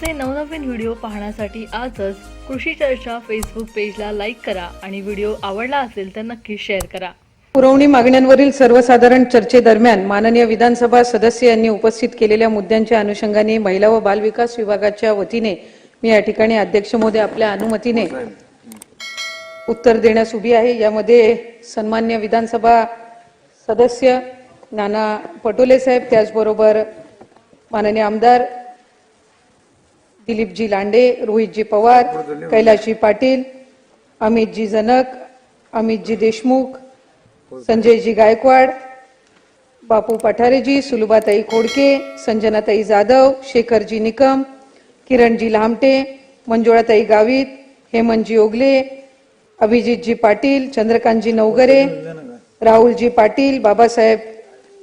आमचे नवनवीन व्हिडिओ पाहण्यासाठी आजच कृषी चर्चा फेसबुक पेजला लाईक करा आणि व्हिडिओ आवडला असेल तर नक्की शेअर करा. पुरवणी मागण्यांवरील सर्वसाधारण चर्चेदरम्यान माननीय विधानसभा सदस्य यांनी उपस्थित केलेल्या मुद्द्यांच्या अनुषंगाने महिला व बालविकास विभागाच्या वतीने मी या ठिकाणी अध्यक्ष मोदी आपल्या अनुमतीने उत्तर देण्यास उभी आहे. यामध्ये सन्मान्य विधानसभा सदस्य नाना पटोले साहेब त्याचबरोबर माननीय आमदार दिलीपजी लांडे रोहितजी पवार कैलाशी पाटील अमितजी जनक अमितजी देशमुख संजयजी गायकवाड बापू पठारेजी सुलभाताई खोडके संजनाताई जाधव शेखरजी निकम किरणजी लामटे मंजुळाताई गावित हेमंतजी ओगले अभिजितजी पाटील चंद्रकांतजी नवगरे राहुलजी पाटील बाबासाहेब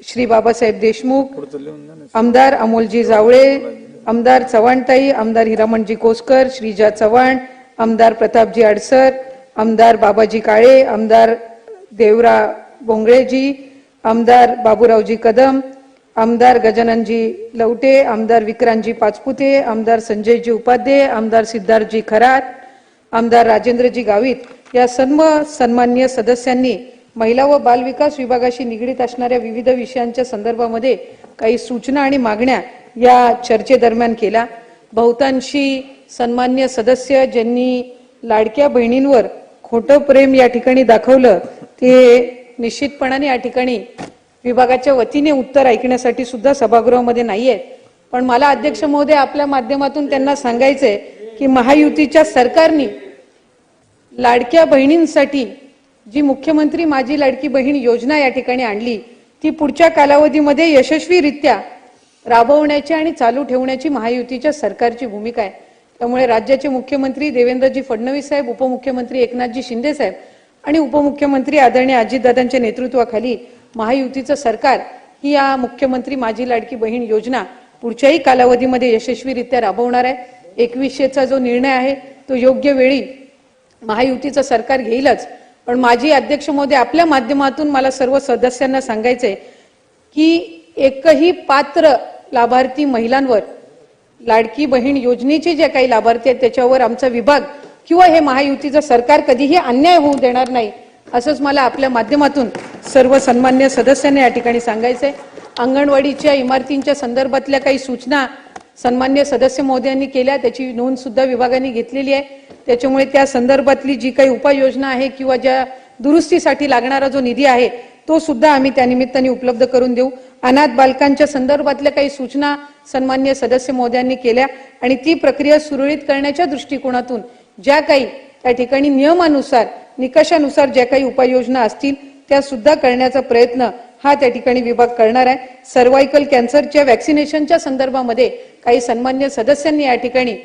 श्री बाबासाहेब देशमुख आमदार अमोलजी जावळे आमदार चव्हाणताई आमदार हिरामणजी कोसकर श्रीजा चव्हाण आमदार प्रतापजी अडसर आमदार बाबाजी काळे आमदार देवरा बोंगळेजी आमदार बाबूरावजी कदम आमदार गजाननजी लवटे आमदार विक्रांतजी पाचपुते आमदार संजयजी उपाध्ये आमदार सिद्धार्थजी खरात आमदार राजेंद्रजी गावित या सर्व सन्मान्य सदस्यांनी महिला व बालविकास विभागाशी निगडीत असणाऱ्या विविध विषयांच्या संदर्भामध्ये काही सूचना आणि मागण्या या चर्चेदरम्यान केला. बहुतांशी सन्मान्य सदस्य ज्यांनी लाडक्या बहिणींवर खोटं प्रेम या ठिकाणी दाखवलं ते निश्चितपणाने या ठिकाणी विभागाच्या वतीने उत्तर ऐकण्यासाठी सुद्धा सभागृहामध्ये नाहीये पण मला अध्यक्ष महोदय आपल्या माध्यमातून त्यांना सांगायचंय की महायुतीच्या सरकारने लाडक्या बहिणींसाठी जी मुख्यमंत्री माझी लाडकी बहीण योजना या ठिकाणी आणली ती पुढच्या कालावधीमध्ये यशस्वीरित्या राबवण्याची आणि चालू ठेवण्याची महायुतीच्या सरकारची भूमिका आहे. त्यामुळे राज्याचे मुख्यमंत्री देवेंद्रजी फडणवीस साहेब उपमुख्यमंत्री एकनाथजी शिंदे साहेब आणि उपमुख्यमंत्री आदरणीय अजितदादांच्या नेतृत्वाखाली महायुतीचं सरकार ही या मुख्यमंत्री माझी लाडकी बहीण योजना पुढच्याही कालावधीमध्ये यशस्वीरित्या राबवणार आहे. एकवीसशेचा जो निर्णय आहे तो योग्य वेळी महायुतीचं सरकार घेईलच. पण माजी अध्यक्ष महोदय आपल्या माध्यमातून मला सर्व सदस्यांना सांगायचंय की एकही पात्र लाभार्थी महिलांवर लाडकी बहीण योजनेचे जे काही लाभार्थी आहेत त्याच्यावर आमचा विभाग किंवा हे महायुतीचं सरकार कधीही अन्याय होऊ देणार नाही असंच मला आपल्या माध्यमातून सर्व सन्मान्य सदस्यांना या ठिकाणी सांगायचं आहे अंगणवाडीच्या इमारतींच्या संदर्भातल्या काही सूचना सन्मान्य सदस्य महोदयांनी केल्या त्याची नोंद सुद्धा विभागाने घेतलेली आहे. त्याच्यामुळे त्या संदर्भातली जी काही उपाययोजना आहे किंवा ज्या दुरुस्तीसाठी लागणारा जो निधी आहे तो सुद्धा आम्ही त्या निमित्ताने उपलब्ध करून देऊ. अनाथ बालकांच्या संदर्भातल्या काही सूचना सन्मान्य सदस्य मोद्यांनी केल्या आणि ती प्रक्रिया सुरळीत करण्याच्या दृष्टिकोनातून ज्या काही त्या ठिकाणी नियमानुसार निकषानुसार ज्या काही उपाययोजना असतील त्या सुद्धा करण्याचा प्रयत्न हा त्या ठिकाणी विभाग करणार आहे. सर्वायकल कॅन्सरच्या वॅक्सिनेशनच्या संदर्भामध्ये काही सन्मान्य सदस्यांनी या ठिकाणी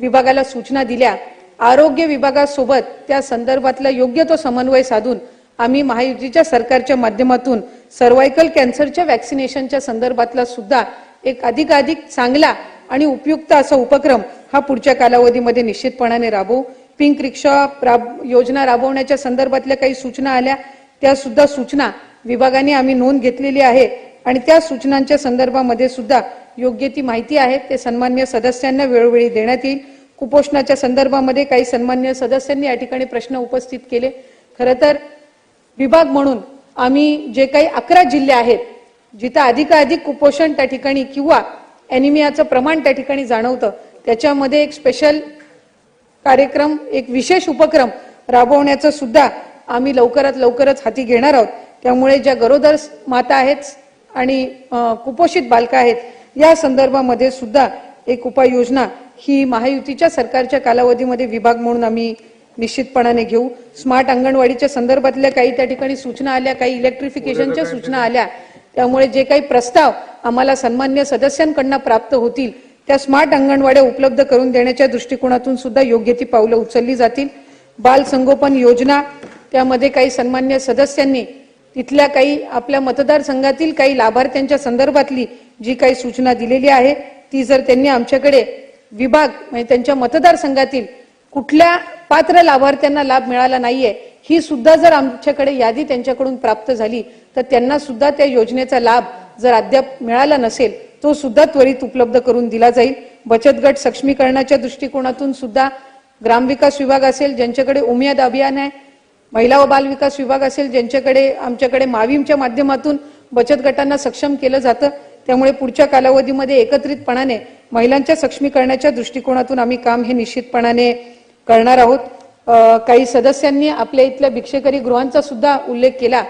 विभागाला सूचना दिल्या. आरोग्य विभागासोबत त्या संदर्भातला योग्य तो समन्वय साधून आम्ही महायुतीच्या सरकारच्या माध्यमातून सर्वायकल कॅन्सरच्या वॅक्सिनेशनच्या संदर्भातला सुद्धा एक अधिकाधिक चांगला आणि उपयुक्त असा उपक्रम हा पुढच्या कालावधीमध्ये निश्चितपणाने राबवू. पिंक रिक्षा राब योजना राबवण्याच्या संदर्भातल्या काही सूचना आल्या. त्या सुद्धा सूचना विभागाने आम्ही नोंद घेतलेली आहे आणि त्या सूचनांच्या संदर्भामध्ये सुद्धा योग्य ती माहिती आहे. ते सन्मान्य सदस्यांना वेळोवेळी देण्यात येईल. कुपोषणाच्या संदर्भामध्ये काही सन्मान्य सदस्यांनी या ठिकाणी प्रश्न उपस्थित केले. खरं तर विभाग म्हणून आम्ही जे काही अकरा जिल्हे आहेत जिथं अधिकाधिक कुपोषण त्या ठिकाणी किंवा अॅनिमियाचं प्रमाण त्या ठिकाणी जाणवतं त्याच्यामध्ये एक स्पेशल कार्यक्रम एक विशेष उपक्रम राबवण्याचं सुद्धा आम्ही लवकरात लवकरच हाती घेणार आहोत. त्यामुळे ज्या गरोदर माता आहेत आणि कुपोषित बालकं आहेत या संदर्भामध्ये सुद्धा एक उपाययोजना ही महायुतीच्या सरकारच्या कालावधीमध्ये विभाग म्हणून आम्ही निश्चितपणाने घेऊ. स्मार्ट अंगणवाडीच्या संदर्भातल्या काही त्या ठिकाणी सूचना आल्या काही इलेक्ट्रिफिकेशनच्या सूचना आल्या. त्यामुळे जे काही प्रस्ताव आम्हाला सन्मान्य सदस्यांकडनं प्राप्त होतील त्या स्मार्ट अंगणवाड्या उपलब्ध करून देण्याच्या दृष्टिकोनातून सुद्धा योग्य ती पावलं उचलली जातील. बाल संगोपन योजना त्यामध्ये काही सन्मान्य सदस्यांनी तिथल्या काही आपल्या मतदारसंघातील काही लाभार्थ्यांच्या संदर्भातली जी काही सूचना दिलेली आहे ती जर त्यांनी आमच्याकडे विभाग म्हणजे त्यांच्या मतदारसंघातील कुठल्या पात्र लाभार्थ्यांना लाभ मिळाला नाहीये ही सुद्धा जर आमच्याकडे यादी त्यांच्याकडून प्राप्त झाली तर त्यांना सुद्धा त्या योजनेचा लाभ जर अद्याप मिळाला नसेल तो सुद्धा त्वरित उपलब्ध करून दिला जाईल. बचत गट सक्षमीकरणाच्या दृष्टिकोनातून सुद्धा ग्रामविकास विभाग असेल ज्यांच्याकडे उमेद अभियान आहे महिला व बाल विकास विभाग असेल ज्यांच्याकडे आमच्याकडे माविमच्या माध्यमातून बचत गटांना सक्षम केलं जातं त्यामुळे पुढच्या कालावधीमध्ये एकत्रितपणाने महिलांच्या सक्षमीकरणाच्या दृष्टिकोनातून आम्ही काम हे निश्चितपणाने करणार आहोत. काही सदस्यांनी आपल्या इथल्या भिक्षेकरी गृहांचा सुद्धा उल्लेख केला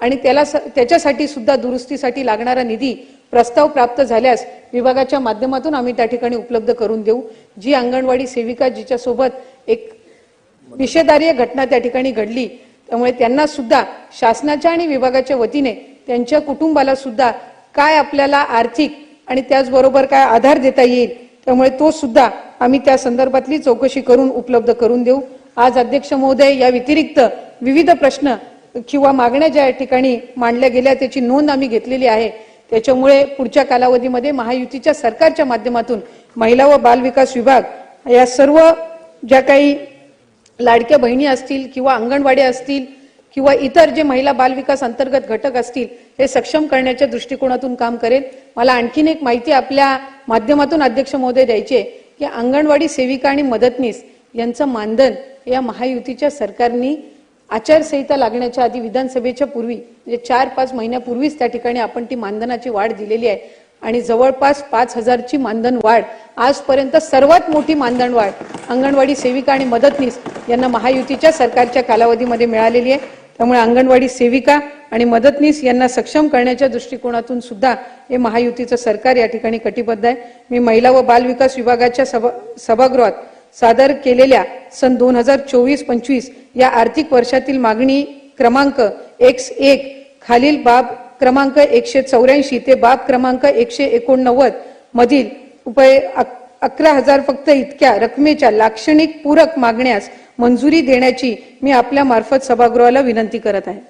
आणि त्याला स- त्याच्यासाठी सुद्धा दुरुस्तीसाठी लागणारा निधी प्रस्ताव प्राप्त झाल्यास विभागाच्या माध्यमातून आम्ही त्या ठिकाणी उपलब्ध करून देऊ. जी अंगणवाडी सेविका जिच्यासोबत एक विषेदारीय घटना त्या ठिकाणी घडली त्यामुळे त्यांना सुद्धा शासनाच्या आणि विभागाच्या वतीने त्यांच्या कुटुंबाला सुद्धा काय आपल्याला आर्थिक आणि त्याचबरोबर काय आधार देता येईल त्यामुळे तो सुद्धा आम्ही त्या संदर्भातली चौकशी करून उपलब्ध करून देऊ. आज अध्यक्ष महोदय या व्यतिरिक्त विविध प्रश्न किंवा मागण्या ज्या ठिकाणी मांडल्या गेल्या त्याची नोंद आम्ही घेतलेली आहे. त्याच्यामुळे पुढच्या कालावधीमध्ये महायुतीच्या सरकारच्या माध्यमातून महिला व बालविकास विभाग या सर्व ज्या काही लाडक्या बहिणी असतील किंवा अंगणवाड्या असतील किंवा इतर जे महिला बालविकास अंतर्गत घटक असतील हे सक्षम करण्याच्या दृष्टिकोनातून काम करेल. मला आणखीन एक माहिती आपल्या माध्यमातून अध्यक्ष महोदय द्यायची आहे की अंगणवाडी सेविका आणि मदतनीस यांचं मानधन या महायुतीच्या सरकारनी आचारसंहिता लागण्याच्या आधी विधानसभेच्या पूर्वी म्हणजे चार पाच महिन्यापूर्वीच त्या ठिकाणी आपण ती मानधनाची वाढ दिलेली आहे. आणि जवळपास पाच हजारची मानधन वाढ आजपर्यंत सर्वात मोठी मानधन वाढ अंगणवाडी सेविका आणि मदतनीस यांना महायुतीच्या सरकारच्या कालावधीमध्ये मिळालेली आहे. त्यामुळे अंगणवाडी सेविका आणि मदतनीस यांना सक्षम करण्याच्या दृष्टिकोनातून सुद्धा हे महायुतीचं सरकार या ठिकाणी कटिबद्ध आहे. मी महिला व बाल विकास विभागाच्या सभा सभागृहात सादर केलेल्या सन दोन हजार चोवीस पंचवीस या आर्थिक वर्षातील मागणी क्रमांक एक्स एक खालील बाब क्रमांक एकशे चौऱ्याऐंशी ते बाब क्रमांक एकशे एकोणनव्वद मधील रुपये अक- अकरा हजार फक्त इतक्या रकमेच्या लाक्षणिक पूरक मागण्यास मंजुरी देण्याची मी आपल्या मार्फत सभागृहाला विनंती करत आहे.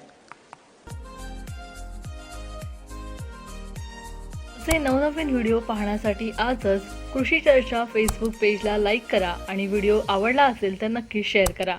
असे नवनवीन व्हिडिओ पाहण्यासाठी आजच कृषी चर्चा फेसबुक पेजला लाईक करा आणि व्हिडिओ आवडला असेल तर नक्की शेअर करा.